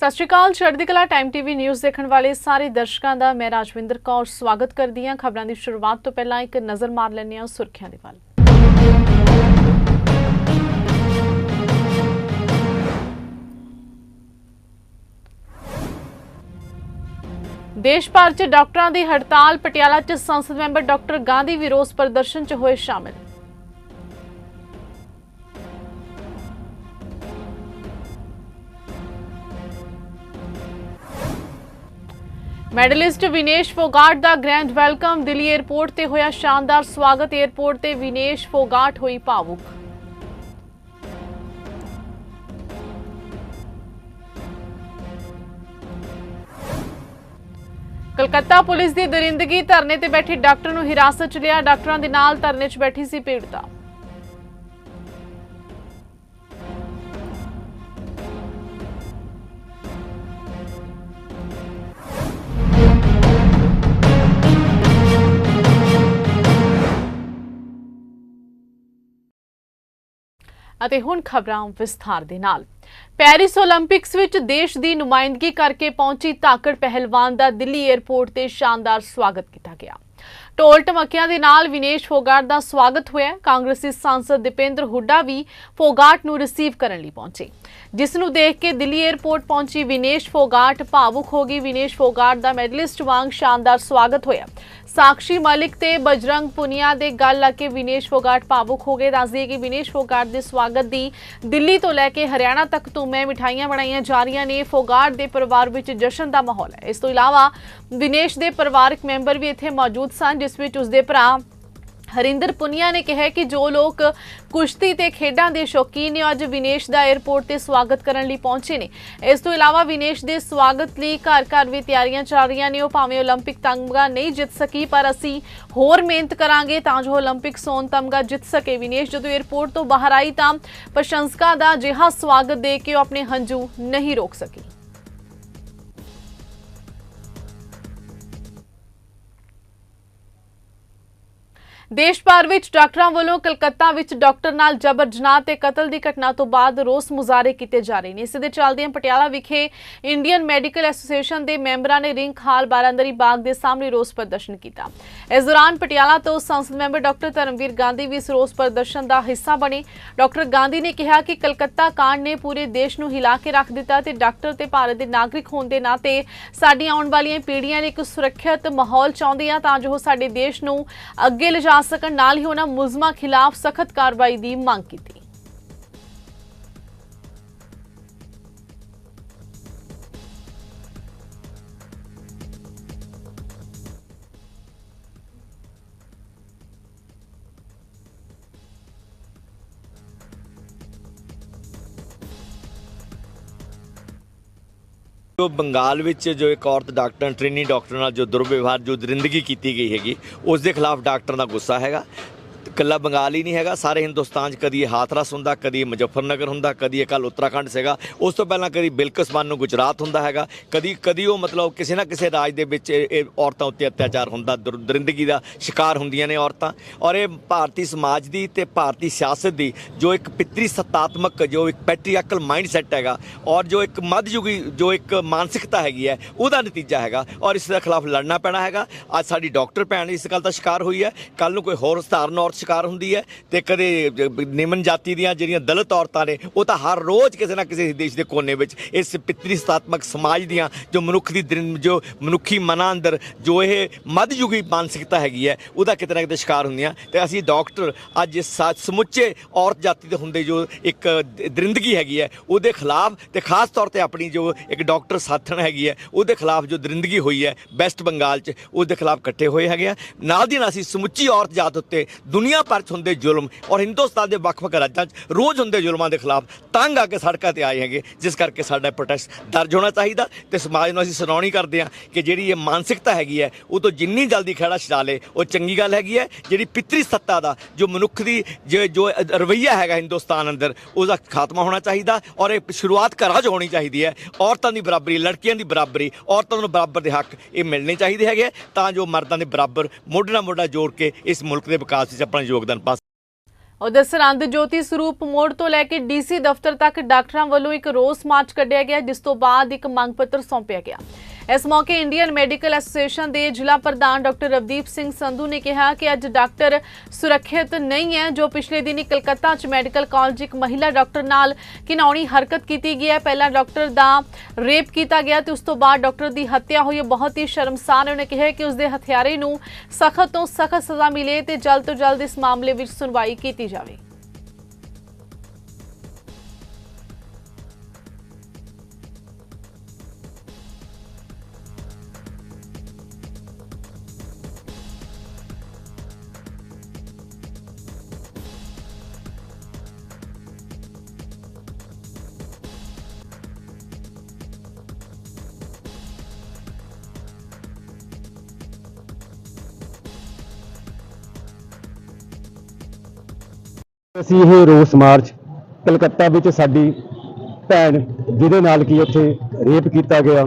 ਸਤਿ ਸ਼੍ਰੀ ਅਕਾਲ, ਚੜ੍ਹਦੀ ਕਲਾ ਟਾਈਮ ਟੀਵੀ ਨਿਊਜ਼ ਦੇਖਣ ਵਾਲੇ ਸਾਰੇ ਦਰਸ਼ਕਾਂ ਦਾ ਮੈਂ ਰਾਜਵਿੰਦਰ ਕੌਰ ਸਵਾਗਤ ਕਰਦੀ ਹਾਂ। ਖਬਰਾਂ ਦੀ ਸ਼ੁਰੂਆਤ ਤੋਂ ਪਹਿਲਾਂ ਇੱਕ ਨਜ਼ਰ ਮਾਰ ਲੈਂਦੇ ਹਾਂ ਸੁਰਖੀਆਂ ਦੇ ਵੱਲ। ਦੇਸ਼ ਭਰ 'ਚ ਡਾਕਟਰਾਂ ਦੀ ਹੜਤਾਲ, ਪਟਿਆਲਾ 'ਚ ਸੰਸਦ ਮੈਂਬਰ ਡਾਕਟਰ ਗਾਂਧੀ ਵਿਰੋਧ ਪ੍ਰਦਰਸ਼ਨ 'ਚ ਹੋਏ ਸ਼ਾਮਿਲ। ਮੈਡਲਿਸਟ ਵਿਨੇਸ਼ ਫੋਗਾਟ ਦਾ ਗ੍ਰੈਂਡ ਵੈਲਕਮ ਦਿੱਲੀ 에ਅਰਪੋਰਟ ਤੇ ਹੋਇਆ ਸ਼ਾਨਦਾਰ ਸਵਾਗਤ। 에ਅਰਪੋਰਟ ਤੇ ਵਿਨੇਸ਼ ਫੋਗਾਟ ਹੋਈ ਭਾਵੁਕ। ਕਲਕੱਤਾ ਪੁਲਿਸ ਦੀ ਦਰਿੰਦਗੀ ਧਰਨੇ ਤੇ ਬੈਠੇ ਡਾਕਟਰ ਨੂੰ ਹਿਰਾਸਤ 'ਚ ਲਿਆ, ਡਾਕਟਰਾਂ ਦੇ ਨਾਲ ਧਰਨੇ 'ਚ ਬੈਠੀ ਸੀ ਪੀੜਤਾ। ਅਤੇ ਹੁਣ ਖਬਰਾਂ ਵਿਸਥਾਰ ਦੇ ਨਾਲ। ਪੈਰਿਸ 올림픽ਸ ਵਿੱਚ ਦੇਸ਼ ਦੀ ਨੁਮਾਇੰਦਗੀ ਕਰਕੇ ਪਹੁੰਚੀ ਤਾਕੜ ਪਹਿਲਵਾਨ ਦਾ ਦਿੱਲੀ 에ਅਰਪੋਰਟ ਤੇ ਸ਼ਾਨਦਾਰ ਸਵਾਗਤ ਕੀਤਾ ਗਿਆ। ਟੋਲ ਟਮਕਿਆਂ ਦੇ ਨਾਲ ਵਿਨੇਸ਼ ਫੋਗਾਟ ਦਾ ਸਵਾਗਤ ਹੋਇਆ। ਕਾਂਗਰਸੀ ਸਾਂਸਦ ਦੀਪੇਂਦਰ ਹੁੱਡਾ ਵੀ ਫੋਗਾਟ ਨੂੰ ਰਿਸੀਵ ਕਰਨ ਲਈ ਪਹੁੰਚੇ। ਜਿਸ ਨੂੰ ਦੇਖ ਕੇ ਦਿੱਲੀ 에ਅਰਪੋਰਟ ਪਹੁੰਚੀ ਵਿਨੇਸ਼ ਫੋਗਾਟ, ਭਾਵੁਕ ਹੋ ਗਈ। ਵਿਨੇਸ਼ ਫੋਗਾਟ ਦਾ ਮੈਡਲਿਸਟ ਵਾਂਗ ਸ਼ਾਨਦਾਰ ਸਵਾਗਤ ਹੋਇਆ। ਸਾਕਸ਼ੀ ਮਲਿਕ ਤੇ ਬਜਰੰਗ ਪੁਨੀਆ ਦੇ ਗੱਲ ਲਾ ਕੇ ਵਿਨੇਸ਼ ਫੋਗਾਟ ਭਾਵੁਕ ਹੋ ਗਏ। ਦੱਸਦੀ ਹੈ ਕਿ ਵਿਨੇਸ਼ ਫੋਗਾਟ ਦੇ ਸਵਾਗਤ ਦੀ ਦਿੱਲੀ ਤੋਂ ਲੈ ਕੇ ਹਰਿਆਣਾ ਤੱਕ ਧੂਮੇ ਮਿਠਾਈਆਂ ਬਣਾਈਆਂ ਜਾ ਰਹੀਆਂ ਨੇ। ਫੋਗਾਟ ਦੇ ਪਰਿਵਾਰ ਵਿੱਚ ਜਸ਼ਨ ਦਾ ਮਾਹੌਲ ਹੈ। ਇਸ ਤੋਂ ਇਲਾਵਾ ਵਿਨੇਸ਼ ਦੇ ਪਰਿਵਾਰਕ ਮੈਂਬਰ ਵੀ ਇੱਥੇ ਮੌਜੂਦ ਸਨ, ਜਿਸ ਵਿੱਚ ਉਸਦੇ ਭਰਾ ਹਰਿੰਦਰ ਪੁਨੀਆ ਨੇ ਕਿਹਾ ਕਿ ਜੋ ਲੋਕ ਕੁਸ਼ਤੀ ਤੇ ਖੇਡਾਂ ਦੇ ਸ਼ੌਕੀਨ ਨੇ ਅੱਜ ਵਿਨੇਸ਼ ਦਾ 에ਅਰਪੋਰਟ ਤੇ ਸਵਾਗਤ ਕਰਨ ਲਈ ਪਹੁੰਚੇ ਨੇ। ਇਸ ਤੋਂ ਇਲਾਵਾ ਵਿਨੇਸ਼ ਦੇ ਸਵਾਗਤ ਲਈ ਘਰ-ਘਰ ਵੀ ਤਿਆਰੀਆਂ ਚੱਲ ਰਹੀਆਂ ਨੇ। ਉਹ ਭਾਵੇਂ 올림픽 ਤਮਗਾ ਨਹੀਂ ਜਿੱਤ ਸਕੀ, ਪਰ ਅਸੀਂ ਹੋਰ ਮਿਹਨਤ ਕਰਾਂਗੇ ਤਾਂ ਜੋ 올림픽 ਸੋਨ ਤਮਗਾ ਜਿੱਤ ਸਕੇ। ਵਿਨੇਸ਼ ਜਦੋਂ 에ਅਰਪੋਰਟ ਤੋਂ ਬਾਹਰ ਆਈ ਤਾਂ ਪ੍ਰਸ਼ੰਸਕਾਂ ਦਾ ਜਿਹਾ ਸਵਾਗਤ ਦੇ ਕੇ ਉਹ ਆਪਣੇ ਹੰਝੂ ਨਹੀਂ ਰੋਕ ਸਕੀ। ਦੇਸ਼ ਭਰ ਵਿੱਚ ਡਾਕਟਰਾਂ ਵੱਲੋਂ ਕਲਕੱਤਾ ਵਿੱਚ ਡਾਕਟਰ ਨਾਲ ਜਬਰ ਜਨਾਹ ਤੇ ਕਤਲ ਦੀ ਘਟਨਾ ਤੋਂ ਬਾਅਦ ਰੋਸ ਮੁਜ਼ਾਹਰੇ ਕੀਤੇ ਜਾ ਰਹੇ ਨੇ। ਇਸ ਦੇ ਚੱਲਦਿਆਂ ਪਟਿਆਲਾ ਵਿਖੇ ਇੰਡੀਅਨ ਮੈਡੀਕਲ ਐਸੋਸੀਏਸ਼ਨ ਦੇ ਮੈਂਬਰਾਂ ਨੇ ਰਿੰਕ ਹਾਲ ਬਾਰਾਂਦਰੀ ਬਾਗ ਦੇ ਸਾਹਮਣੇ ਰੋਸ ਪ੍ਰਦਰਸ਼ਨ ਕੀਤਾ। ਇਸ ਦੌਰਾਨ ਪਟਿਆਲਾ ਤੋਂ ਸੰਸਦ ਮੈਂਬਰ ਡਾਕਟਰ ਧਰਮਵੀਰ ਗਾਂਧੀ ਵੀ ਇਸ ਰੋਸ ਪ੍ਰਦਰਸ਼ਨ ਦਾ ਹਿੱਸਾ ਬਣੇ। ਡਾਕਟਰ ਗਾਂਧੀ ਨੇ ਕਿਹਾ ਕਿ ਕਲਕੱਤਾ ਕਾਂਡ ਨੇ ਪੂਰੇ ਦੇਸ਼ ਨੂੰ ਹਿਲਾ ਕੇ ਰੱਖ ਦਿੱਤਾ ਤੇ ਡਾਕਟਰ ਤੇ ਭਾਰਤ ਦੇ ਨਾਗਰਿਕ ਹੋਣ ਦੇ ਨਾਤੇ ਸਾਡੀਆਂ ਆਉਣ ਵਾਲੀਆਂ ਪੀੜ੍ਹੀਆਂ ਲਈ ਇੱਕ ਸੁਰੱਖਿਅਤ ਮਾਹੌਲ ਚਾਹੁੰਦੇ ਆ ਤਾਂ ਜੋ ਉਹ ਸਾਡੇ ਦੇਸ਼ ਨੂੰ ਅੱਗੇ ਲਿਜਾ ਸਕਣ ਨਾਲ ਹੀ ਉਹਨਾਂ ਮੁਲਜ਼ਮਾਂ ਖਿਲਾਫ ਸਖਤ ਕਾਰਵਾਈ ਦੀ ਮੰਗ ਕੀਤੀ। ਜੋ ਬੰਗਾਲ ਵਿੱਚ ਜੋ ਇੱਕ ਔਰਤ ਡਾਕਟਰ, ਟ੍ਰੇਨੀ ਡਾਕਟਰ ਨਾਲ ਜੋ ਦੁਰਵਿਵਹਾਰ, ਜੋ ਦਰਿੰਦਗੀ ਕੀਤੀ ਗਈ ਹੈਗੀ, ਉਸ ਦੇ ਖਿਲਾਫ ਡਾਕਟਰ ਦਾ ਗੁੱਸਾ ਹੈਗਾ। ਕੱਲਾ ਬੰਗਾਲ ਹੀ ਨਹੀਂ ਹੈਗਾ, ਸਾਰੇ ਹਿੰਦੁਸਤਾਨ 'ਚ ਕਦੀ ਇਹ ਹਾਥਰਸ ਹੁੰਦਾ, ਕਦੀ ਮੁਜ਼ੱਫਰਨਗਰ ਹੁੰਦਾ, ਕਦੀ ਇਹ ਕੱਲ ਉੱਤਰਾਖੰਡ ਸੀਗਾ ਉਸ ਤੋਂ ਪਹਿਲਾਂ ਕਦੀ ਬਿਲਕਿਸਮਾਨ ਨੂੰ ਗੁਜਰਾਤ ਹੁੰਦਾ ਹੈਗਾ। ਕਦੀ ਕਦੀ ਉਹ ਮਤਲਬ ਕਿਸੇ ਨਾ ਕਿਸੇ ਰਾਜ ਦੇ ਵਿੱਚ ਇਹ ਔਰਤਾਂ ਉੱਤੇ ਅਤਿਆਚਾਰ ਹੁੰਦਾ, ਦਰ- ਦਰਿੰਦਗੀ ਦਾ ਸ਼ਿਕਾਰ ਹੁੰਦੀਆਂ ਨੇ ਔਰਤਾਂ। ਔਰ ਇਹ ਭਾਰਤੀ ਸਮਾਜ ਦੀ ਤੇ ਭਾਰਤੀ ਸਿਆਸਤ ਦੀ ਜੋ ਇੱਕ ਪਿਤਰੀ ਸੱਤਾਤਮਕ, ਜੋ ਇੱਕ ਪੈਟਰੀਆਰਕਲ ਮਾਈਂਡਸੈਟ ਹੈਗਾ, ਔਰ ਜੋ ਇੱਕ ਮੱਧਯੁਗੀ, ਜੋ ਇੱਕ ਮਾਨਸਿਕਤਾ ਹੈਗੀ ਹੈ, ਉਹਦਾ ਨਤੀਜਾ ਹੈਗਾ। ਔਰ ਇਸ ਦੇ ਖਿਲਾਫ ਲੜਨਾ ਪੈਣਾ ਹੈਗਾ। ਅੱਜ ਸਾਡੀ ਡਾਕਟਰ ਭੈਣ ਇਸ ਗੱਲ ਦਾ ਸ਼ਿਕਾਰ ਹੋਈ ਹੈ। ਕੱਲ ਨੂੰ ਕੋਈ ਹੋਰ ਸਧਾਰਨ ਔਰਤ ਸ਼ਿਕਾਰ ਹੁੰਦੀ ਹੈ ਤੇ ਕਦੇ ਨਿਮਨ ਜਾਤੀ ਦੀਆਂ ਜਿਹੜੀਆਂ ਦਲਿਤ ਔਰਤਾਂ ਨੇ, ਉਹ ਤਾਂ ਹਰ ਰੋਜ਼ ਕਿਸੇ ਨਾ ਕਿਸੇ ਦੇਸ਼ ਦੇ ਕੋਨੇ ਵਿੱਚ ਇਸ ਪਿਤਰੀ ਸਤਾਤਮਕ ਸਮਾਜ ਦੀਆਂ ਜੋ ਮਨੁੱਖ ਦੀ ਜੋ ਮਨੁੱਖੀ ਮਨਾਂ ਅੰਦਰ, ਜੋ ਇਹ ਮੱਧਯੁਗੀ ਮਾਨਸਿਕਤਾ ਹੈਗੀ ਹੈ, ਉਹਦਾ ਕਿਤੇ ਨਾ ਕਿਤੇ ਸ਼ਿਕਾਰ ਹੁੰਦੀਆਂ। ਤੇ ਅਸੀਂ ਡਾਕਟਰ ਅੱਜ ਸਾ- ਸਮੁੱਚੇ ਔਰਤ ਜਾਤੀ ਦੇ ਹੁੰਦੇ ਜੋ ਇੱਕ ਦਰਿੰਦਗੀ ਹੈਗੀ ਹੈ, ਉਹਦੇ ਖਿਲਾਫ ਤੇ ਖਾਸ ਤੌਰ ਤੇ ਆਪਣੀ ਜੋ ਇੱਕ ਡਾਕਟਰ ਸਾਥਣ ਹੈਗੀ ਹੈ, ਉਹਦੇ ਖਿਲਾਫ ਜੋ ਦਰਿੰਦਗੀ ਹੋਈ ਹੈ, ਵੈਸਟ ਬੰਗਾਲ 'ਚ, ਉਹਦੇ ਖਿਲਾਫ ਇਕੱਠੇ ਹੋਏ ਹੈਗੇ ਆ। ਨਾਲ ਦੀ ਨਾਲ ਅਸੀਂ ਸਮੁੱਚੀ ਔਰਤ ਜਾਤ ਉੱਤੇ ਦੁਨੀਆ ਭਰ 'ਚ ਹੁੰਦੇ ਜ਼ੁਲਮ ਔਰ ਹਿੰਦੁਸਤਾਨ ਦੇ ਵੱਖ-ਵੱਖ ਰਾਜਾਂ 'ਚ ਰੋਜ਼ ਹੁੰਦੇ ਜ਼ੁਲਮਾਂ ਦੇ ਖਿਲਾਫ ਤੰਗ ਆ ਕੇ ਸੜਕਾਂ ਤੇ ਆਏ ਹੈਗੇ। ਜਿਸ ਕਰਕੇ ਸਾਡਾ ਪ੍ਰੋਟੈਸਟ ਦਰਜ ਹੋਣਾ ਚਾਹੀਦਾ ਤੇ ਸਮਾਜ ਨੂੰ ਅਸੀਂ ਸੁਣਾਉਣੀ ਕਰਦੇ ਹਾਂ ਕਿ ਜਿਹੜੀ ਇਹ ਮਾਨਸਿਕਤਾ ਹੈਗੀ ਹੈ ਉਹ ਤੋਂ ਜਿੰਨੀ ਜਲਦੀ ਖੜਾ ਛਡਾ ਲੇ ਉਹ ਚੰਗੀ ਗੱਲ ਹੈਗੀ ਹੈ। ਜਿਹੜੀ ਪਿਤਰੀ ਸੱਤਾ ਦਾ ਜੋ ਮਨੁੱਖ ਦੀ ਜੋ ਜੋ ਰਵਈਆ ਹੈਗਾ ਹਿੰਦੁਸਤਾਨ ਅੰਦਰ ਉਹਦਾ ਖਾਤਮਾ ਹੋਣਾ ਚਾਹੀਦਾ ਔਰ ਇਹ ਸ਼ੁਰੂਆਤ ਘਰਾਂ 'ਚ ਹੋਣੀ ਚਾਹੀਦੀ ਹੈ। ਔਰਤਾਂ ਦੀ ਬਰਾਬਰੀ ਲੜਕੀਆਂ ਦੀ ਬਰਾਬਰੀ ਔਰਤਾਂ ਨੂੰ ਬਰਾਬਰ ਦੇ ਹੱਕ ਇਹ ਮਿਲਣੇ ਚਾਹੀਦੇ ਹੈਗੇ ਆ, ਤਾਂ ਜੋ ਮਰਦਾਂ ਦੇ ਬਰਾਬਰ ਮੋਢੇ ਨਾਲ ਮੋਢਾ ਜੋੜ ਕੇ ਇਸ ਮੁਲਕ ਦੇ ਵਿਕਾਸ ਵਿੱਚ ਆਪਣਾ ਯੋਗਦਾਨ ਪਾ ਉਧਰ ਸਰਹੰਦ ਜੋਤੀ ਸਰੂਪ ਮੋੜ ਤੋਂ ਲੈ ਕੇ ਡੀਸੀ ਦਫ਼ਤਰ ਤੱਕ ਡਾਕਟਰਾਂ ਵੱਲੋਂ ਇੱਕ ਰੋਸ ਮਾਰਚ ਕੱਢਿਆ ਗਿਆ, ਜਿਸ ਤੋਂ ਬਾਅਦ ਇੱਕ ਮੰਗ ਪੱਤਰ ਸੌਂਪਿਆ ਗਿਆ। ਇਸ ਮੌਕੇ ਇੰਡੀਅਨ ਮੈਡੀਕਲ ਐਸੋਸੀਏਸ਼ਨ ਦੇ ਜ਼ਿਲ੍ਹਾ ਪ੍ਰਧਾਨ ਡਾਕਟਰ ਰਵਦੀਪ ਸਿੰਘ ਸੰਧੂ ਨੇ ਕਿਹਾ ਕਿ ਅੱਜ ਡਾਕਟਰ ਸੁਰੱਖਿਅਤ ਨਹੀਂ ਹੈ, ਜੋ ਪਿਛਲੇ ਦਿਨੀ ਕਲਕੱਤਾ 'ਚ ਮੈਡੀਕਲ ਕਾਲਜ ਇੱਕ ਮਹਿਲਾ ਡਾਕਟਰ ਨਾਲ ਘਿਨੌਣੀ ਹਰਕਤ ਕੀਤੀ ਗਈ ਹੈ। ਪਹਿਲਾਂ ਡਾਕਟਰ ਦਾ ਰੇਪ ਕੀਤਾ ਗਿਆ ਤੇ ਉਸ ਤੋਂ ਬਾਅਦ ਡਾਕਟਰ ਦੀ ਹੱਤਿਆ ਹੋਈ ਬਹੁਤ ਹੀ ਸ਼ਰਮਸਾਰ ਉਹਨੇ ਕਿਹਾ ਕਿ ਉਸ ਦੇ ਹਥਿਆਰੇ ਨੂੰ ਸਖਤ ਤੋਂ ਸਖਤ ਸਜ਼ਾ ਮਿਲੇ ਤੇ ਜਲਦ ਤੋਂ ਜਲਦ ਇਸ ਮਾਮਲੇ ਵਿੱਚ ਸੁਣਵਾਈ ਕੀਤੀ ਜਾਵੇ। ਅਸੀਂ ਇਹ ਰੋਸ ਮਾਰਚ ਕਲਕੱਤਾ ਵਿੱਚ ਸਾਡੀ ਭੈਣ, ਜਿਹਦੇ ਨਾਲ ਕੀ ਉੱਥੇ ਰੇਪ ਕੀਤਾ ਗਿਆ,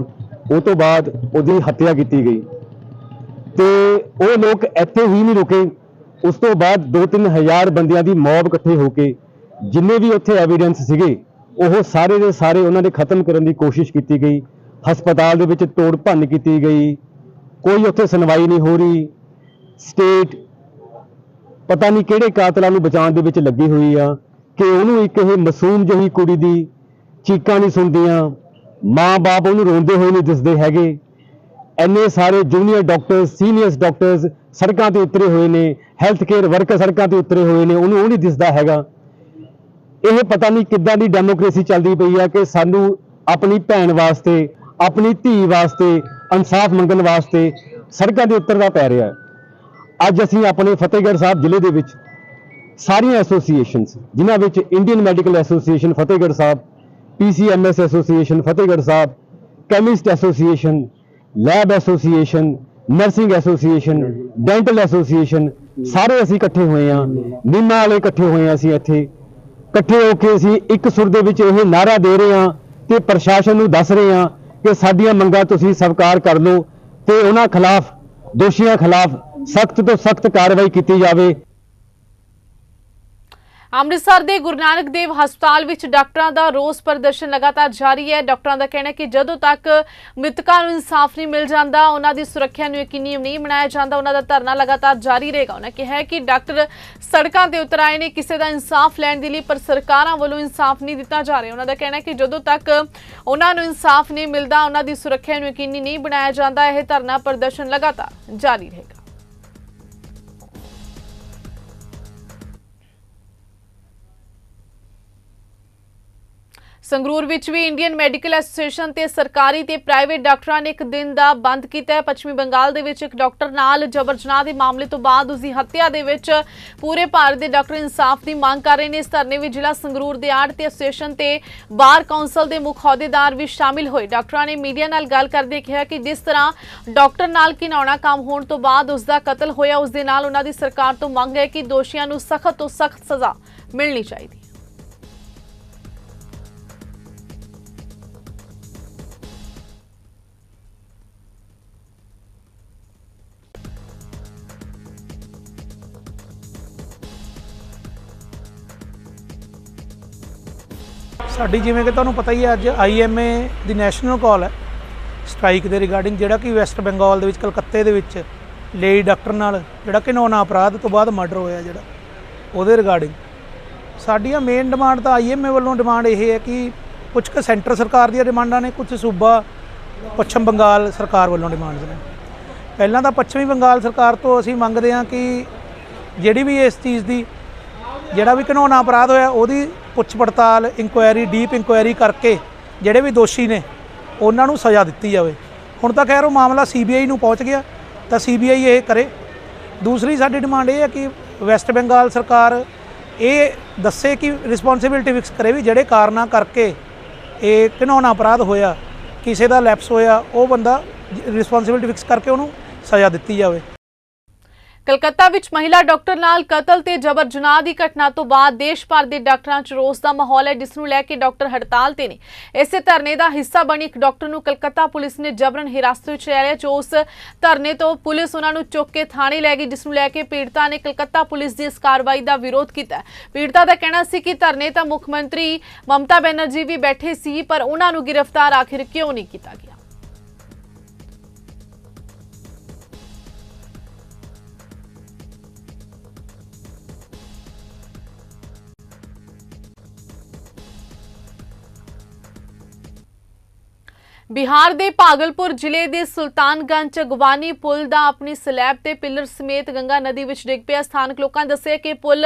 ਉਹ ਤੋਂ ਬਾਅਦ ਉਹਦੀ ਹੱਤਿਆ ਕੀਤੀ ਗਈ। ਤੇ ਉਹ ਲੋਕ ਇੱਥੇ ਹੀ ਨਹੀਂ ਰੁਕੇ। ਉਸ ਤੋਂ ਬਾਅਦ 2-3 ਹਜ਼ਾਰ ਬੰਦਿਆਂ ਦੀ ਮੌਬ ਇਕੱਠੇ ਹੋ ਕੇ ਜਿੰਨੇ ਵੀ ਉੱਥੇ ਐਵੀਡੈਂਸ ਸੀਗੇ, ਉਹ ਸਾਰੇ ਦੇ ਸਾਰੇ ਉਹਨਾਂ ਦੇ ਖਤਮ ਕਰਨ ਦੀ ਕੋਸ਼ਿਸ਼ ਕੀਤੀ ਗਈ। ਹਸਪਤਾਲ ਦੇ ਵਿੱਚ ਤੋੜ ਭੰਨ ਕੀਤੀ ਗਈ। ਕੋਈ ਉੱਥੇ ਸੁਣਵਾਈ ਨਹੀਂ ਹੋ ਰਹੀ। ਸਟੇਟ ਪਤਾ ਨਹੀਂ ਕਿਹੜੇ ਕਾਤਲਾਂ ਨੂੰ ਬਚਾਉਣ ਦੇ ਵਿੱਚ ਲੱਗੀ ਹੋਈ ਆ, ਕਿ ਉਹਨੂੰ ਇੱਕ ਇਹ ਮਾਸੂਮ ਜਿਹੀ ਕੁੜੀ ਦੀ ਚੀਕਾਂ ਨਹੀਂ ਸੁਣਦੀਆਂ। ਮਾਂ-ਬਾਪ ਉਹਨੂੰ ਰੋਂਦੇ ਹੋਏ ਨਹੀਂ ਦਿਸਦੇ ਹੈਗੇ। ਐਨੇ ਸਾਰੇ ਜੂਨੀਅਰ ਡਾਕਟਰਸ ਸੀਨੀਅਰਸ ਡਾਕਟਰਸ ਸੜਕਾਂ ਤੇ ਉਤਰੇ ਹੋਏ ਨੇ ਹੈਲਥ ਕੇਅਰ ਵਰਕਰ ਸੜਕਾਂ ਤੇ ਉਤਰੇ ਹੋਏ ਨੇ, ਉਹਨੂੰ ਉਹ ਨਹੀਂ ਦਿਸਦਾ ਹੈਗਾ। ਇਹ ਪਤਾ ਨਹੀਂ ਕਿੱਦਾਂ ਦੀ ਡੈਮੋਕ੍ਰੇਸੀ ਚੱਲਦੀ ਪਈ ਆ ਕਿ ਸਾਨੂੰ ਆਪਣੀ ਭੈਣ ਵਾਸਤੇ, ਆਪਣੀ ਧੀ ਵਾਸਤੇ, ਇਨਸਾਫ ਮੰਗਣ ਵਾਸਤੇ ਸੜਕਾਂ ਤੇ ਉਤਰਨਾ ਪੈ ਰਿਹਾ। ਹੈ ਅੱਜ ਅਸੀਂ ਆਪਣੇ ਫਤਿਹਗੜ੍ਹ ਸਾਹਿਬ ਜ਼ਿਲ੍ਹੇ ਦੇ ਵਿੱਚ ਸਾਰੀਆਂ ਐਸੋਸੀਏਸ਼ਨਸ ਜਿਨ੍ਹਾਂ ਵਿੱਚ Indian medical association Fatehgarh Sahib PCMS association Fatehgarh Sahib chemist association lab association nursing association dental association ਸਾਰੇ ਅਸੀਂ ਇਕੱਠੇ ਹੋਏ ਹਾਂ। ਨਿੰਮਾ ਵਾਲੇ ਇਕੱਠੇ ਹੋਏ ਹਾਂ ਅਸੀਂ ਇੱਥੇ। ਇਕੱਠੇ ਹੋ ਕੇ ਅਸੀਂ ਇੱਕ ਸੁਰ ਦੇ ਵਿੱਚ ਇਹ ਨਾਰਾ ਦੇ ਰਹੇ ਹਾਂ ਤੇ ਪ੍ਰਸ਼ਾਸਨ ਨੂੰ ਦੱਸ ਰਹੇ ਹਾਂ ਕਿ ਸਾਡੀਆਂ ਮੰਗਾਂ ਤੁਸੀਂ ਸਵੀਕਾਰ ਕਰ ਲਓ ਤੇ ਉਹਨਾਂ ਖਿਲਾਫ, ਦੋਸ਼ੀਆਂ ਖਿਲਾਫ ਸਖਤ ਤੋਂ ਸਖਤ ਕਾਰਵਾਈ ਕੀਤੀ ਜਾਵੇ। ਅੰਮ੍ਰਿਤਸਰ ਦੇ ਗੁਰੂ ਨਾਨਕ ਦੇਵ ਹਸਪਤਾਲ ਵਿੱਚ ਡਾਕਟਰਾਂ ਦਾ ਰੋਸ ਪ੍ਰਦਰਸ਼ਨ ਲਗਾਤਾਰ ਜਾਰੀ ਹੈ। ਡਾਕਟਰਾਂ ਦਾ ਕਹਿਣਾ ਹੈ ਕਿ ਜਦੋਂ ਤੱਕ ਮ੍ਰਿਤਕਾਂ ਨੂੰ ਇਨਸਾਫ ਨਹੀਂ ਮਿਲ ਜਾਂਦਾ, ਉਹਨਾਂ ਦੀ ਸੁਰੱਖਿਆ ਨੂੰ ਯਕੀਨੀ ਨਹੀਂ ਬਣਾਇਆ ਜਾਂਦਾ, ਉਹਨਾਂ ਦਾ ਧਰਨਾ ਲਗਾਤਾਰ ਜਾਰੀ ਰਹੇਗਾ। ਉਹਨਾਂ ਕਿਹਾ ਹੈ ਕਿ ਡਾਕਟਰ ਸੜਕਾਂ ਤੇ ਉਤਰ ਆਏ ਨੇ ਕਿਸੇ ਦਾ ਇਨਸਾਫ ਲੈਣ ਦੇ ਲਈ, ਪਰ ਸਰਕਾਰਾਂ ਵੱਲੋਂ ਇਨਸਾਫ ਨਹੀਂ ਦਿੱਤਾ ਜਾ ਰਿਹਾ। ਉਹਨਾਂ ਦਾ ਕਹਿਣਾ ਹੈ ਕਿ ਜਦੋਂ ਤੱਕ ਉਹਨਾਂ ਨੂੰ ਇਨਸਾਫ ਨਹੀਂ ਮਿਲਦਾ, ਉਹਨਾਂ ਦੀ ਸੁਰੱਖਿਆ ਨੂੰ ਯਕੀਨੀ ਨਹੀਂ ਬਣਾਇਆ ਜਾਂਦਾ, ਇਹ ਧਰਨਾ ਪ੍ਰਦਰਸ਼ਨ ਲਗਾਤਾਰ ਜਾਰੀ ਰਹੇਗਾ। ਸੰਗਰੂਰ ਵਿੱਚ ਵੀ ਇੰਡੀਅਨ ਮੈਡੀਕਲ ਐਸੋਸੀਏਸ਼ਨ ਤੇ ਸਰਕਾਰੀ ਤੇ ਪ੍ਰਾਈਵੇਟ ਡਾਕਟਰਾਂ ਨੇ ਇੱਕ ਦਿਨ ਦਾ ਬੰਦ ਕੀਤਾ ਹੈ। ਪੱਛਮੀ ਬੰਗਾਲ ਦੇ ਵਿੱਚ ਇੱਕ ਡਾਕਟਰ ਨਾਲ ਜਬਰ ਜਨਾਹ ਦੇ ਮਾਮਲੇ ਤੋਂ ਬਾਅਦ ਉਸ ਦੀ ਹੱਤਿਆ ਦੇ ਵਿੱਚ ਪੂਰੇ ਭਾਰਤ ਦੇ ਡਾਕਟਰ ਇਨਸਾਫ ਦੀ ਮੰਗ ਕਰ ਰਹੇ ਨੇ। ਇਸ ਧਰਨੇ ਵਿੱਚ ਜ਼ਿਲ੍ਹਾ ਸੰਗਰੂਰ ਦੇ ਆੜ ਆੜ੍ਹਤੀ ਐਸੋਸੀਏਸ਼ਨ ਤੇ ਬਾਰ ਕੌਂਸਲ ਦੇ ਮੁੱਖ ਅਹੁਦੇਦਾਰ ਵੀ ਸ਼ਾਮਿਲ ਹੋਏ। ਡਾਕਟਰਾਂ ਨੇ ਮੀਡੀਆ ਨਾਲ ਗੱਲ ਕਰਦੇ ਕਿਹਾ ਕਿ ਜਿਸ ਤਰ੍ਹਾਂ ਡਾਕਟਰ ਨਾਲ ਘਿਨਾਉਣਾ ਕੰਮ ਹੋਣ ਤੋਂ ਬਾਅਦ ਉਸ ਦਾ ਕਤਲ ਹੋਇਆ ਉਸ ਦੇ ਨਾਲ ਉਹਨਾਂ ਦੀ ਸਰਕਾਰ ਤੋਂ ਮੰਗ ਹੈ ਕਿ ਦੋਸ਼ੀਆਂ ਨੂੰ ਸਖਤ ਤੋਂ ਸਖਤ ਸਜ਼ਾ ਮਿਲਣੀ ਚਾਹੀਦੀ ਸਾਡੀ ਜਿਵੇਂ ਕਿ ਤੁਹਾਨੂੰ ਪਤਾ ਹੀ ਹੈ ਅੱਜ ਆਈਐਮਏ ਦੀ ਨੈਸ਼ਨਲ ਕਾਲ ਹੈ। ਸਟ੍ਰਾਈਕ ਦੇ ਰਿਗਾਰਡਿੰਗ ਜਿਹੜਾ ਕਿ ਵੈਸਟ ਬੰਗਾਲ ਦੇ ਵਿੱਚ, ਕਲਕੱਤੇ ਦੇ ਵਿੱਚ ਲੇਡੀ ਡਾਕਟਰ ਨਾਲ ਜਿਹੜਾ ਕਿ ਨੌਨਾ ਅਪਰਾਧ ਤੋਂ ਬਾਅਦ ਮਰਡਰ ਹੋਇਆ ਜਿਹੜਾ, ਉਹਦੇ ਰਿਗਾਰਡਿੰਗ। ਸਾਡੀਆਂ ਮੇਨ ਡਿਮਾਂਡ ਤਾਂ ਆਈਐਮਏ ਵੱਲੋਂ ਡਿਮਾਂਡ ਇਹ ਹੈ ਕਿ ਕੁਝ ਕੁ ਸੈਂਟਰ ਸਰਕਾਰ ਦੀਆਂ ਡਿਮਾਂਡਾਂ ਨੇ ਕੁਝ ਸੂਬਾ ਪੱਛਮ ਬੰਗਾਲ ਸਰਕਾਰ ਵੱਲੋਂ ਡਿਮਾਂਡਸ ਨੇ। ਪਹਿਲਾਂ ਤਾਂ ਪੱਛਮੀ ਬੰਗਾਲ ਸਰਕਾਰ ਤੋਂ ਅਸੀਂ ਮੰਗਦੇ ਹਾਂ ਕਿ ਜਿਹੜੀ ਵੀ ਇਸ ਚੀਜ਼ ਦੀ, ਜਿਹੜਾ ਵੀ ਘਿਨੌਣਾ ਅਪਰਾਧ ਹੋਇਆ, ਉਹਦੀ ਪੁੱਛ ਪੜਤਾਲ ਇਨਕੁਆਇਰੀ ਡੀਪ ਇਨਕੁਆਇਰੀ ਕਰਕੇ ਜਿਹੜੇ ਵੀ ਦੋਸ਼ੀ ਨੇ, ਉਹਨਾਂ ਨੂੰ ਸਜ਼ਾ ਦਿੱਤੀ ਜਾਵੇ। ਹੁਣ ਤਾਂ ਖੈਰ ਉਹ ਮਾਮਲਾ ਸੀਬੀਆਈ ਨੂੰ ਪਹੁੰਚ ਗਿਆ, ਤਾਂ ਸੀਬੀਆਈ ਇਹ ਕਰੇ। ਦੂਸਰੀ ਸਾਡੀ ਡਿਮਾਂਡ ਇਹ ਹੈ ਕਿ ਵੈਸਟ ਬੰਗਾਲ ਸਰਕਾਰ ਇਹ ਦੱਸੇ ਕਿ ਰਿਸਪੌਂਸਿਬਿਲਟੀ ਫਿਕਸ ਕਰੇ ਵੀ ਜਿਹੜੇ ਕਾਰਨਾਂ ਕਰਕੇ ਇਹ ਘਿਨੌਣਾ ਅਪਰਾਧ ਹੋਇਆ, ਕਿਸੇ ਦਾ ਲੈਪਸ ਹੋਇਆ, ਉਹ ਬੰਦਾ ਰਿਸਪੌਂਸਿਬਿਲਟੀ ਫਿਕਸ ਕਰਕੇ ਉਹਨੂੰ ਸਜ਼ਾ ਦਿੱਤੀ ਜਾਵੇ। ਕਲਕੱਤਾ ਵਿੱਚ ਮਹਿਲਾ ਡਾਕਟਰ ਨਾਲ ਕਤਲ ਤੇ ਜਬਰ ਜਨਾਹ ਦੀ ਘਟਨਾ ਤੋਂ ਬਾਅਦ ਦੇਸ਼ ਭਰ ਦੇ ਡਾਕਟਰਾਂ 'ਚ ਰੋਸ ਦਾ ਮਾਹੌਲ ਹੈ, ਜਿਸ ਨੂੰ ਲੈ ਕੇ ਡਾਕਟਰ ਹੜਤਾਲ ਤੇ ਨੇ ਇਸੇ ਧਰਨੇ ਦਾ ਹਿੱਸਾ ਬਣੀ ਇੱਕ ਡਾਕਟਰ ਨੂੰ ਕਲਕੱਤਾ ਪੁਲਿਸ ਨੇ ਜਬਰਨ ਹਿਰਾਸਤ ਵਿੱਚ ਲੈ ਲਿਆ, ਜੋ ਉਸ ਧਰਨੇ ਤੋਂ ਪੁਲਿਸ ਉਹਨਾਂ ਨੂੰ ਚੁੱਕ ਕੇ ਥਾਣੇ ਲੈ ਗਈ, ਜਿਸ ਨੂੰ ਲੈ ਕੇ ਪੀੜਤਾ ਨੇ ਕਲਕੱਤਾ ਪੁਲਿਸ ਦੀ ਇਸ ਕਾਰਵਾਈ ਦਾ ਵਿਰੋਧ ਕੀਤਾ ਹੈ। ਪੀੜਤਾ ਦਾ ਕਹਿਣਾ ਸੀ ਕਿ ਧਰਨੇ ਤਾਂ ਮੁੱਖ ਮੰਤਰੀ ਮਮਤਾ ਬੈਨਰਜੀ ਵੀ ਬੈਠੇ ਸੀ, ਪਰ ਉਹਨਾਂ ਨੂੰ ਗ੍ਰਿਫਤਾਰ ਆਖਿਰ ਕਿਉਂ ਨਹੀਂ ਕੀਤਾ ਗਿਆ ਬਿਹਾਰ ਦੇ ਭਾਗਲਪੁਰ ਜ਼ਿਲ੍ਹੇ ਦੇ ਸੁਲਤਾਨਗੰਜ ਚ ਪੁਲ ਦਾ ਆਪਣੀ ਸਲੈਬ ਤੇ ਪਿੱਲਰ ਸਮੇਤ ਗੰਗਾ ਨਦੀ ਵਿੱਚ ਡਿੱਗ ਪਿਆ। ਸਥਾਨਕ ਲੋਕਾਂ ਨੇ ਦੱਸਿਆ ਕਿ ਪੁਲ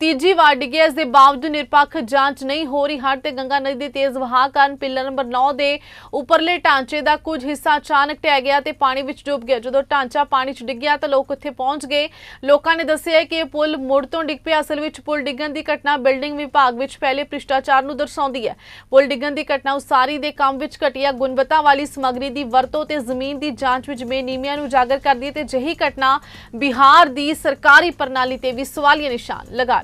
ਤੀਜੀ ਵਾਰ ਡਿੱਗਿਆ ਇਸ ਦੇ ਬਾਵਜੂਦ ਨਿਰਪੱਖ ਜਾਂਚ ਨਹੀਂ ਹੋ ਰਹੀ। ਹੜ ਤੇ ਗੰਗਾ ਨਦੀ ਦੇ ਤੇਜ਼ ਵਹਾਅ ਕਾਰਨ ਪਿੱਲਰ ਨੰਬਰ 9 ਦੇ ਉੱਪਰਲੇ ਢਾਂਚੇ ਦਾ ਕੁਝ ਹਿੱਸਾ ਅਚਾਨਕ ਢਹਿ ਗਿਆ ਤੇ ਪਾਣੀ ਵਿੱਚ ਡੁੱਬ ਗਿਆ। ਜਦੋਂ ਢਾਂਚਾ ਪਾਣੀ 'ਚ ਡਿੱਗਿਆ ਤਾਂ ਲੋਕ ਉੱਥੇ ਪਹੁੰਚ ਗਏ। ਲੋਕਾਂ ਨੇ ਦੱਸਿਆ ਕਿ ਇਹ ਪੁਲ ਮੁੜ ਤੋਂ ਡਿੱਗ ਪਿਆ। ਅਸਲ ਵਿੱਚ ਪੁਲ ਡਿੱਗਣ ਦੀ ਘਟਨਾ ਬਿਲਡਿੰਗ ਵਿਭਾਗ ਵਿੱਚ ਫੈਲੇ ਭ੍ਰਿਸ਼ਟਾਚਾਰ ਨੂੰ ਦਰਸਾਉਂਦੀ ਹੈ। ਪੁਲ ਡਿੱਗਣ ਦੀ ਘਟਨਾ ਉਸਾਰੀ ਦੇ ਕੰਮ ਵਿੱਚ ਘਟੀਆ ਗੁਣਵੱਤਾ ਵਾਲੀ ਸਮੱਗਰੀ ਦੀ ਵਰਤੋਂ ਤੇ ਜ਼ਮੀਨ ਦੀ ਜਾਂਚ ਵਿੱਚ ਬੇਨੀਮੀਆਂ ਨੂੰ ਉਜਾਗਰ ਕਰਦੀ ਹੈ ਤੇ ਜਹੀ ਘਟਨਾ ਬਿਹਾਰ ਦੀ ਸਰਕਾਰੀ ਪ੍ਰਣਾਲੀ ਤੇ ਵੀ ਸਵਾਲੀਆ ਨਿਸ਼ਾਨ ਲਗਾ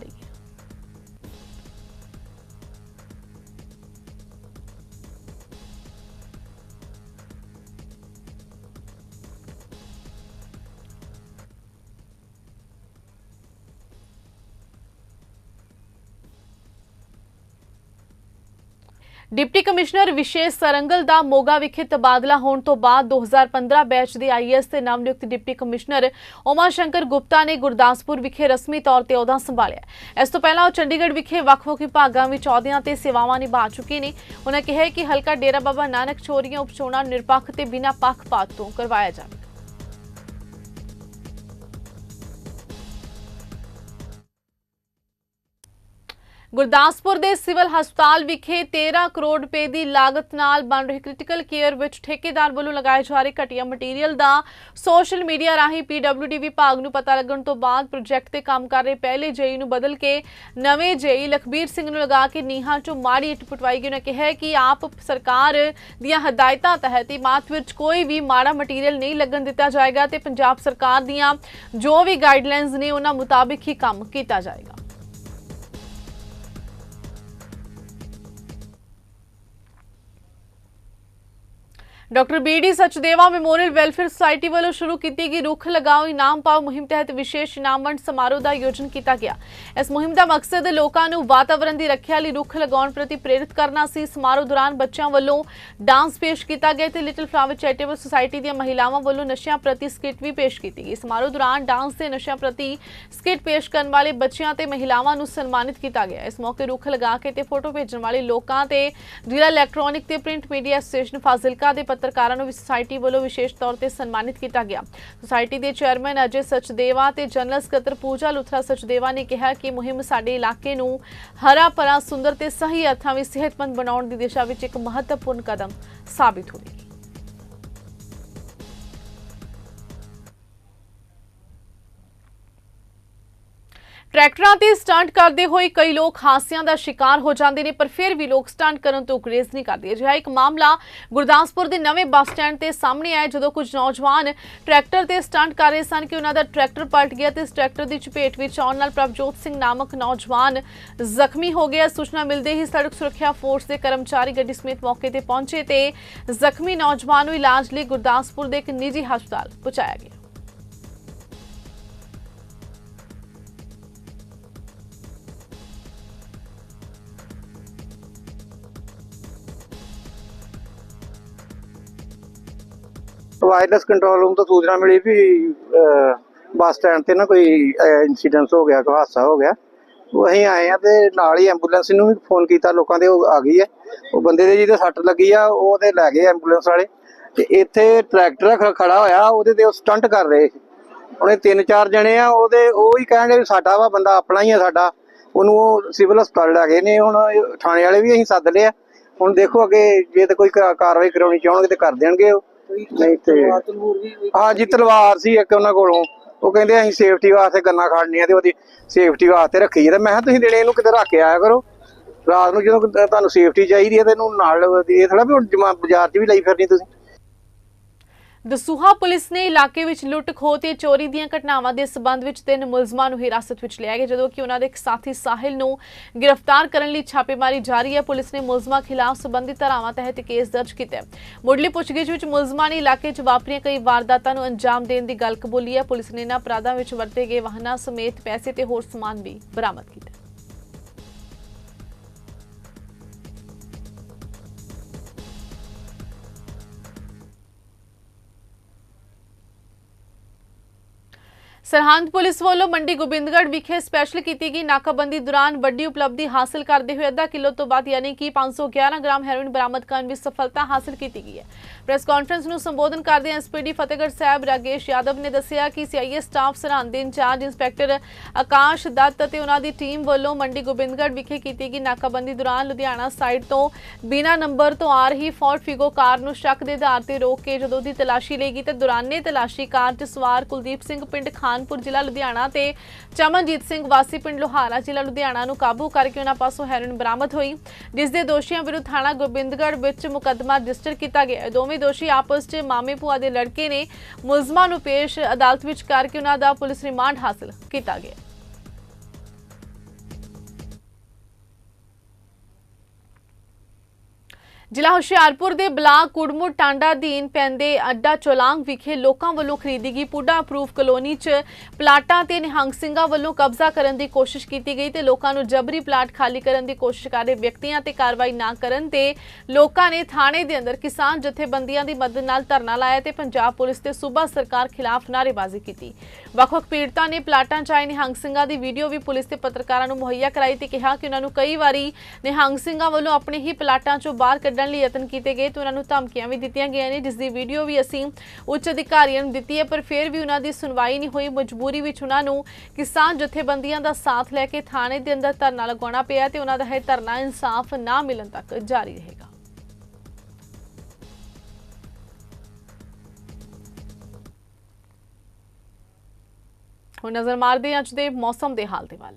ਡਿਪਟੀ ਕਮਿਸ਼ਨਰ ਵਿਸ਼ੇਸ਼ ਸਰੰਗਲ ਦਾ ਮੋਗਾ ਵਿਖੇ ਤਬਾਦਲਾ ਹੋਣ ਤੋਂ ਬਾਅਦ 2015 ਬੈਚ ਦੇ ਆਈਐਸ ਤੇ ਨਵਨਿਯੁਕਤ ਡਿਪਟੀ ਕਮਿਸ਼ਨਰ ਓਮਾ ਸ਼ੰਕਰ ਗੁਪਤਾ ਨੇ ਗੁਰਦਾਸਪੁਰ ਵਿਖੇ ਰਸਮੀ ਤੌਰ ਤੇ ਅਹੁਦਾ ਸੰਭਾਲਿਆ। ਇਸ ਤੋਂ ਪਹਿਲਾਂ ਉਹ ਚੰਡੀਗੜ੍ਹ ਵਿਖੇ ਵੱਖ-ਵੱਖ ਵਿਭਾਗਾਂ ਵਿੱਚ ਅਹੁਦਿਆਂ ਤੇ ਸੇਵਾਵਾਂ ਨਿਭਾ ਚੁੱਕੇ ਨੇ। ਉਹਨਾਂ ਕਿਹਾ ਕਿ ਹਲਕਾ ਡੇਰਾ ਬਾਬਾ ਨਾਨਕ ਚੋਰੀਆਂ ਉਪਚੋਣਾਂ ਨਿਰਪੱਖ ਤੇ ਬਿਨਾਂ ਪੱਖਪਾਤ ਤੋਂ ਕਰਵਾਇਆ ਜਾਵੇ ਗੁਰਦਾਸਪੁਰ ਦੇ ਸਿਵਲ ਹਸਪਤਾਲ ਵਿਖੇ 13 ਕਰੋੜ ਰੁਪਏ ਦੀ ਲਾਗਤ ਨਾਲ ਬਣ ਰਹੀ ਕ੍ਰਿਟੀਕਲ ਕੇਅਰ ਵਿੱਚ ਠੇਕੇਦਾਰ ਵੱਲੋਂ ਲਗਾਏ ਜਾ ਰਹੇ ਘਟੀਆ ਮਟੀਰੀਅਲ ਦਾ ਸੋਸ਼ਲ ਮੀਡੀਆ ਰਾਹੀਂ ਪੀਡਬਲਯੂਡੀ ਵਿਭਾਗ ਨੂੰ ਪਤਾ ਲੱਗਣ ਤੋਂ ਬਾਅਦ ਪ੍ਰੋਜੈਕਟ ਤੇ ਕੰਮ ਕਰ ਰਹੇ ਪਹਿਲੇ ਜੇਈ ਨੂੰ ਬਦਲ ਕੇ ਨਵੇਂ ਜੇਈ ਲਖਬੀਰ ਸਿੰਘ ਨੂੰ ਲਗਾ ਕੇ ਨੀਹਾਂ ਚੋਂ ਮਾੜੀ ਇੱਟ ਪਟਵਾਈ ਗਈ। ਉਹਨਾਂ ਕਿਹਾ ਕਿ ਆਪ ਸਰਕਾਰ ਦੀਆਂ ਹਦਾਇਤਾਂ ਤਹਿਤ ਇਮਾਰਤ ਵਿੱਚ ਕੋਈ ਵੀ ਮਾੜਾ ਮਟੀਰੀਅਲ ਨਹੀਂ ਲੱਗਣ ਦਿੱਤਾ ਜਾਏਗਾ ਤੇ ਪੰਜਾਬ ਸਰਕਾਰ ਦੀਆਂ ਜੋ ਵੀ ਗਾਈਡਲਾਈਨਸ ਨੇ ਉਹਨਾਂ ਮੁਤਾਬਿਕ ਹੀ ਕੰਮ ਕੀਤਾ ਜਾਏਗਾ। Doctor BD Sachdeva memorial welfare society ਵੱਲੋਂ ਸ਼ੁਰੂ ਕੀਤੀ ਗਈ ਰੁੱਖ ਲਗਾਓ ਇਨਾਮ ਪਾਓ ਮੁਹਿੰਮ ਤਹਿਤ ਵਿਸ਼ੇਸ਼ ਇਨਾਮ ਵੰਡ ਸਮਾਰੋਹ ਦਾ ਆਯੋਜਨ ਕੀਤਾ ਗਿਆ। ਇਸ ਮੁਹਿੰਮ ਦਾ ਮਕਸਦ ਲੋਕਾਂ ਨੂੰ ਵਾਤਾਵਰਣ ਦੀ ਰੱਖਿਆ ਲਈ ਰੁੱਖ ਲਗਾਉਣ ਪ੍ਰਤੀ ਪ੍ਰੇਰਿਤ ਕਰਨਾ ਸੀ। ਸਮਾਰੋਹ ਦੌਰਾਨ ਬੱਚਿਆਂ ਵੱਲੋਂ ਡਾਂਸ ਪੇਸ਼ ਕੀਤਾ ਗਿਆ ਤੇ ਲਿਟਲ ਫਲਾਵਰ ਚੈਰੀਟੇਬਲ ਸੁਸਾਇਟੀ ਦੀਆਂ ਮਹਿਲਾਵਾਂ ਵੱਲੋਂ ਨਸ਼ਿਆਂ ਪ੍ਰਤੀ ਸਕਿੱਟ ਵੀ ਪੇਸ਼ ਕੀਤੀ ਗਈ। ਸਮਾਰੋਹ ਦੌਰਾਨ ਡਾਂਸ ਤੇ ਨਸ਼ਿਆਂ ਪ੍ਰਤੀ ਸਕਿੱਟ ਪੇਸ਼ ਕਰਨ ਵਾਲੇ ਬੱਚਿਆਂ ਤੇ ਮਹਿਲਾਵਾਂ ਨੂੰ ਸਨਮਾਨਿਤ ਕੀਤਾ ਗਿਆ। ਇਸ ਮੌਕੇ ਰੁੱਖ ਲਗਾ ਕੇ ਤੇ ਫੋਟੋ ਭੇਜਣ ਵਾਲੇ ਲੋਕਾਂ ਤੇ ਜ਼ਿਲ੍ਹਾ ਇਲੈਕਟ੍ਰੋਨਿਕ ਤੇ ਪ੍ਰਿੰਟ ਮੀਡੀਆ ਐਸੋਸੀਏਸ਼ਨ ਫਾਜ਼ਿਲਕਾ ਦੇ ਪੱਤਰਕਾਰਾਂ ਨੂੰ ਵੀ ਸੁਸਾਇਟੀ ਵੱਲੋਂ ਵਿਸ਼ੇਸ਼ ਤੌਰ ਤੇ ਸਨਮਾਨਿਤ ਕੀਤਾ ਗਿਆ। ਸੁਸਾਇਟੀ ਦੇ ਚੇਅਰਮੈਨ ਅਜੇ ਸਚਦੇਵਾ ਤੇ ਜਨਰਲ ਸਕੱਤਰ ਪੂਜਾ ਲੁਥਰਾ ਸਚਦੇਵਾ ਨੇ ਕਿਹਾ ਕਿ ਮੁਹਿੰਮ ਸਾਡੇ ਇਲਾਕੇ ਨੂੰ ਹਰਾ ਭਰਾ, ਸੁੰਦਰ ਤੇ ਸਹੀ ਅਰਥਾਂ ਵਿੱਚ ਸਿਹਤਮੰਦ ਬਣਾਉਣ ਦੀ ਦਿਸ਼ਾ ਵਿੱਚ ਇੱਕ ਮਹੱਤਵਪੂਰਨ ਕਦਮ ਸਾਬਿਤ ਹੋਵੇਗੀ ਟਰੈਕਟਰਾਂ ਤੇ ਸਟੰਟ ਕਰਦੇ ਹੋਏ ਕਈ ਲੋਕ ਹਾਦਸਿਆਂ ਦਾ ਸ਼ਿਕਾਰ ਹੋ ਜਾਂਦੇ ਨੇ, ਪਰ ਫਿਰ ਵੀ ਲੋਕ ਸਟੰਟ ਕਰਨ ਤੋਂ ਗੁਰੇਜ਼ ਨਹੀਂ ਕਰਦੇ। ਅਜਿਹਾ ਇੱਕ ਮਾਮਲਾ ਗੁਰਦਾਸਪੁਰ ਦੇ ਨਵੇਂ ਬੱਸ ਸਟੈਂਡ ਤੇ ਸਾਹਮਣੇ ਆਇਆ ਜਦੋਂ ਕੁਝ ਨੌਜਵਾਨ ਟਰੈਕਟਰ ਤੇ ਸਟੰਟ ਕਰ ਰਹੇ ਸਨ ਕਿ ਉਹਨਾਂ ਦਾ ਟਰੈਕਟਰ ਪਲਟ ਗਿਆ ਤੇ ਇਸ ਟਰੈਕਟਰ ਦੀ ਚਪੇਟ ਵਿੱਚ ਆਉਣ ਨਾਲ ਪ੍ਰਭਜੋਤ ਸਿੰਘ ਨਾਮਕ ਨੌਜਵਾਨ ਜ਼ਖਮੀ ਹੋ ਗਿਆ। ਸੂਚਨਾ ਮਿਲਦੇ ਹੀ ਸੜਕ ਸੁਰੱਖਿਆ ਫੋਰਸ ਦੇ ਕਰਮਚਾਰੀ ਗੱਡੀ ਸਮੇਤ ਮੌਕੇ ਤੇ ਪਹੁੰਚੇ ਤੇ ਜ਼ਖਮੀ ਨੌਜਵਾਨ ਨੂੰ ਇਲਾਜ ਲਈ ਗੁਰਦਾਸਪੁਰ ਦੇ ਇੱਕ ਨਿੱਜੀ ਹਸਪਤਾਲ ਪਹੁੰਚਾਇਆ ਗਿਆ। ਵਾਇਰਲੈਸ ਕੰਟਰੋਲ ਰੂਮ ਤੋਂ ਸੂਚਨਾ ਮਿਲੀ ਵੀ ਬੱਸ ਸਟੈਂਡ ਤੇ ਨਾ ਕੋਈ ਇਨਸੀਡੈਂਟ ਹੋ ਗਿਆ, ਕੋਈ ਹਾਦਸਾ ਹੋ ਗਿਆ। ਉਹ ਅਸੀਂ ਆਏ ਆ ਤੇ ਨਾਲ ਹੀ ਐਂਬੂਲੈਂਸ ਨੂੰ ਵੀ ਫੋਨ ਕੀਤਾ, ਲੋਕਾਂ ਦੇ ਉਹ ਆ ਗਈ ਹੈ। ਉਹ ਬੰਦੇ ਦੇ ਜਿਹਦੇ ਸੱਟ ਲੱਗੀ ਆ, ਉਹ ਤੇ ਲੈ ਗਏ ਐਂਬੂਲੈਂਸ ਵਾਲੇ। ਤੇ ਇੱਥੇ ਟਰੈਕਟਰ ਖੜਾ ਹੋਇਆ, ਉਹਦੇ ਤੇ ਉਹ ਸਟੰਟ ਕਰ ਰਹੇ ਸੀ। ਉਹਨੇ ਤਿੰਨ ਚਾਰ ਜਣੇ ਆ, ਉਹਦੇ, ਉਹ ਹੀ ਕਹਿੰਦੇ ਵੀ ਸਾਡਾ ਵਾ, ਬੰਦਾ ਆਪਣਾ ਹੀ ਆ ਸਾਡਾ। ਉਹਨੂੰ ਉਹ ਸਿਵਲ ਹਸਪਤਾਲ ਲੈ ਗਏ ਨੇ, ਹੁਣ ਥਾਣੇ ਵਾਲੇ ਵੀ ਅਸੀਂ ਸੱਦ ਲਿਆ। ਹੁਣ ਦੇਖੋ ਅੱਗੇ, ਜੇ ਤੇ ਕੋਈ ਕਾਰਵਾਈ ਕਰਾਉਣੀ ਚਾਹਣਗੇ ਤੇ ਕਰ ਦੇਣਗੇ ਉਹ। ਨਹੀਂ ਤੇ ਹਾਂਜੀ ਤਲਵਾਰ ਸੀ ਇੱਕ ਉਹਨਾਂ ਕੋਲੋਂ। ਉਹ ਕਹਿੰਦੇ ਅਸੀਂ ਸੇਫਟੀ ਵਾਸਤੇ ਗੰਨਾ ਖੜਨੀਆਂ ਤੇ ਉਹਦੀ ਸੇਫਟੀ ਵਾਸਤੇ ਰੱਖੀ ਤੇ ਮੈਂ ਕਿਹਾ ਤੁਸੀਂ ਦਿਨੇ ਇਹਨੂੰ ਕਿਤੇ ਰੱਖ ਕੇ ਆਇਆ ਕਰੋ। ਰਾਤ ਨੂੰ ਜਦੋਂ ਤੁਹਾਨੂੰ ਸੇਫਟੀ ਚਾਹੀਦੀ ਹੈ ਤੇ ਇਹਨੂੰ ਨਾਲ ਇਹ ਥੋੜਾ ਵੀ ਹੁਣ ਜਮਾ ਬਾਜ਼ਾਰ 'ਚ ਵੀ ਲਈ ਫਿਰਨੀ ਤੁਸੀਂ। ਦਸੂਹਾ ਪੁਲਿਸ ਨੇ ਇਲਾਕੇ ਵਿੱਚ ਲੁੱਟ ਖੋਹ ਤੇ ਚੋਰੀ ਦੀਆਂ ਘਟਨਾਵਾਂ ਦੇ ਸਬੰਧ ਵਿੱਚ ਤਿੰਨ ਮੁਲਜ਼ਮਾਂ ਨੂੰ ਹਿਰਾਸਤ ਵਿੱਚ ਲਿਆ ਗਿਆ, ਜਦੋਂ ਕਿ ਉਹਨਾਂ ਦੇ ਇੱਕ ਸਾਥੀ ਸਾਹਿਲ ਨੂੰ ਗ੍ਰਿਫਤਾਰ ਕਰਨ ਲਈ ਛਾਪੇਮਾਰੀ ਜਾਰੀ ਹੈ। ਪੁਲਿਸ ਨੇ ਮੁਲਜ਼ਮਾਂ ਖਿਲਾਫ ਸਬੰਧਿਤ ਧਾਰਾਵਾਂ ਤਹਿਤ ਕੇਸ ਦਰਜ ਕੀਤਾ ਹੈ। ਮੁੱਢਲੀ ਪੁੱਛਗਿੱਛ ਵਿੱਚ ਮੁਲਜ਼ਮਾਂ ਨੇ ਇਲਾਕੇ 'ਚ ਵਾਪਰੀਆਂ ਕਈ ਵਾਰਦਾਤਾਂ ਨੂੰ ਅੰਜਾਮ ਦੇਣ ਦੀ ਗੱਲ ਕਬੂਲੀ ਹੈ। ਪੁਲਿਸ ਨੇ ਇਹਨਾਂ ਅਪਰਾਧਾਂ ਵਿੱਚ ਵਰਤੇ ਗਏ ਵਾਹਨਾਂ ਸਮੇਤ ਪੈਸੇ ਤੇ ਹੋਰ ਸਮਾਨ ਵੀ ਬਰਾਮਦ ਕੀਤਾ। ਸਰਹੰਦ ਪੁਲਿਸ ਵੱਲੋਂ ਮੰਡੀ ਗੋਬਿੰਦਗੜ੍ਹ ਵਿਖੇ ਸਪੈਸ਼ਲ ਕੀਤੀ ਗਈ ਨਾਕਾਬੰਦੀ ਦੌਰਾਨ ਵੱਡੀ ਉਪਲਬਧੀ ਹਾਸਲ ਕਰਦੇ ਹੋਏ ਅੱਧਾ ਕਿਲੋ ਤੋਂ ਵੱਧ ਯਾਨੀ ਕਿ 511 ਗ੍ਰਾਮ ਹੈਰੋਇਨ ਬਰਾਮਦ ਕਰਨ ਵਿੱਚ ਸਫਲਤਾ ਹਾਸਲ ਕੀਤੀ ਗਈ ਹੈ। ਪ੍ਰੈਸ ਕਾਨਫਰੰਸ ਨੂੰ ਸੰਬੋਧਨ ਕਰਦੇ ਐਸਪੀਡੀ ਫਤਿਹਗੜ੍ਹ ਸਾਹਿਬ ਰਾਗੇਸ਼ ਯਾਦਵ ਨੇ ਦੱਸਿਆ ਕਿ ਸੀਆਈਏ ਸਟਾਫ ਸਰਹੰਦ ਦੇ ਇੰਚਾਰਜ ਇੰਸਪੈਕਟਰ ਆਕਾਸ਼ ਦੱਤ ਅਤੇ ਉਹਨਾਂ ਦੀ ਟੀਮ ਵੱਲੋਂ ਮੰਡੀ ਗੋਬਿੰਦਗੜ੍ਹ ਵਿਖੇ ਕੀਤੀ ਗਈ ਨਾਕਾਬੰਦੀ ਦੌਰਾਨ ਲੁਧਿਆਣਾ ਸਾਈਡ ਤੋਂ ਬਿਨਾਂ ਨੰਬਰ ਤੋਂ ਆ ਰਹੀ ਫੋਰਡ ਫਿਗੋ ਕਾਰ ਨੂੰ ਸ਼ੱਕ ਦੇ ਆਧਾਰ ਤੇ ਰੋਕ ਕੇ ਜਦੋਂ ਦੀ ਤਲਾਸ਼ੀ ਲਈ ਗਈ ਤੇ ਦੌਰਾਨੇ ਤਲਾਸ਼ੀ ਕਾਰ 'ਚ ਸਵਾਰ ਕੁਲਦੀਪ ਸਿੰਘ ਪਿੰਡ ਖਾਨਪੁਰ ਜ਼ਿਲ੍ਹਾ ਲੁਧਿਆਣਾ ਤੇ ਚਮਨਜੀਤ ਸਿੰਘ ਵਾਸੀ ਪਿੰਡ ਲੋਹਾਰਾ ਜ਼ਿਲ੍ਹਾ ਲੁਧਿਆਣਾ ਨੂੰ ਕਾਬੂ ਕਰਕੇ ਉਹਨਾਂ ਪਾਸੋਂ ਹੈਰੋਇਨ ਬਰਾਮਦ ਹੋਈ, ਜਿਸ ਦੇ ਦੋਸ਼ੀਆਂ ਵਿਰੁੱਧ ਥਾਣਾ ਗੋਬਿੰਦਗੜ੍ਹ ਵਿੱਚ ਮੁਕੱਦਮਾ ਰਜਿਸਟਰ ਕੀਤਾ ਗਿਆ ਦੋਵੇਂ ਦੋਸ਼ੀ ਆਪਸ 'ਚ ਮਾਮੇ ਭੂਆ ਦੇ ਲੜਕੇ ਨੇ ਮੁਲਜ਼ਮਾਂ ਨੂੰ ਪੇਸ਼ ਅਦਾਲਤ ਵਿੱਚ ਕਰਕੇ ਉਹਨਾਂ ਦਾ ਪੁਲਿਸ ਰਿਮਾਂਡ ਹਾਸਲ ਕੀਤਾ ਗਿਆ ਜ਼ਿਲ੍ਹਾ ਹੁਸ਼ਿਆਰਪੁਰ ਦੇ ਬਲਾਕ ਕੁੜਮੁੜ ਟਾਂਡਾ ਅਧੀਨ ਪੈਂਦੇ ਅੱਡਾ ਚੋਲਾਂਗ ਵਿਖੇ ਲੋਕਾਂ ਵੱਲੋਂ ਖਰੀਦੀ ਗਈ ਪੁੱਡਾ ਅਪਰੂਵ ਕਲੋਨੀ 'ਚ ਪਲਾਟਾਂ ਤੇ ਨਿਹੰਗ ਸਿੰਘਾਂ ਵੱਲੋਂ ਕਬਜ਼ਾ ਕਰਨ ਦੀ ਕੋਸ਼ਿਸ਼ ਕੀਤੀ ਗਈ ਤੇ ਲੋਕਾਂ ਨੂੰ ਜਬਰੀ ਪਲਾਟ ਖਾਲੀ ਕਰਨ ਦੀ ਕੋਸ਼ਿਸ਼ ਕਰ ਰਹੇ ਵਿਅਕਤੀਆਂ ਤੇ ਕਾਰਵਾਈ ਨਾ ਕਰਨ ਤੇ ਲੋਕਾਂ ਨੇ ਥਾਣੇ ਦੇ ਅੰਦਰ ਕਿਸਾਨ ਜਥੇਬੰਦੀਆਂ ਦੀ ਮਦਦ ਨਾਲ ਧਰਨਾ ਲਾਇਆ ਤੇ ਪੰਜਾਬ ਪੁਲਿਸ ਤੇ ਸੂਬਾ ਸਰਕਾਰ ਖਿਲਾਫ ਨਾਅਰੇਬਾਜ਼ੀ ਕੀਤੀ। ਵੱਖ-ਵੱਖ ਪੀੜਤਾਂ ਨੇ ਪਲਾਟਾਂ 'ਚ ਆਏ ਨਿਹੰਗ ਸਿੰਘਾਂ ਦੀ ਵੀਡੀਓ ਵੀ ਪੁਲਿਸ ਤੇ ਪੱਤਰਕਾਰਾਂ ਨੂੰ ਮੁਹੱਈਆ ਕਰਾਈ ਤੇ ਕਿਹਾ ਕਿ ਉਹਨਾਂ ਨੂੰ ਕਈ ਵਾਰੀ ਨਿਹੰਗ ਸਿੰਘਾਂ ਵੱਲੋਂ ਆਪਣੇ ਹੀ ਪਲਾਟਾਂ 'ਚੋਂ ਬਾਹਰ ਕੱਢਣ ਲਈ ਯਤਨ ਕੀਤੇ ਗਏ ਤੇ ਉਹਨਾਂ ਨੂੰ ਧਮਕੀਆਂ ਵੀ ਦਿੱਤੀਆਂ ਗਈਆਂ ਨੇ, ਜਿਸ ਦੀ ਵੀਡੀਓ ਵੀ ਅਸੀਂ ਉੱਚ ਅਧਿਕਾਰੀਆਂ ਨੂੰ ਦਿੱਤੀ ਹੈ, ਪਰ ਫਿਰ ਵੀ ਉਹਨਾਂ ਦੀ ਸੁਣਵਾਈ ਨਹੀਂ ਹੋਈ। ਮਜਬੂਰੀ ਵਿੱਚ ਉਹਨਾਂ ਨੂੰ ਕਿਸਾਨ ਜਥੇਬੰਦੀਆਂ ਦਾ ਸਾਥ ਲੈ ਕੇ ਥਾਣੇ ਦੇ ਅੰਦਰ ਧਰਨਾ ਲਗਾਉਣਾ ਪਿਆ ਤੇ ਉਹਨਾਂ ਦਾ ਇਹ ਧਰਨਾ ਇਨਸਾਫ ਨਾ ਮਿਲਣ ਤੱਕ ਜਾਰੀ ਰਹੇਗਾ। ਹੁਣ ਨਜ਼ਰ ਮਾਰਦੇ ਅੱਜ ਦੇ ਮੌਸਮ ਦੇ ਹਾਲ ਦੇ ਵੱਲ।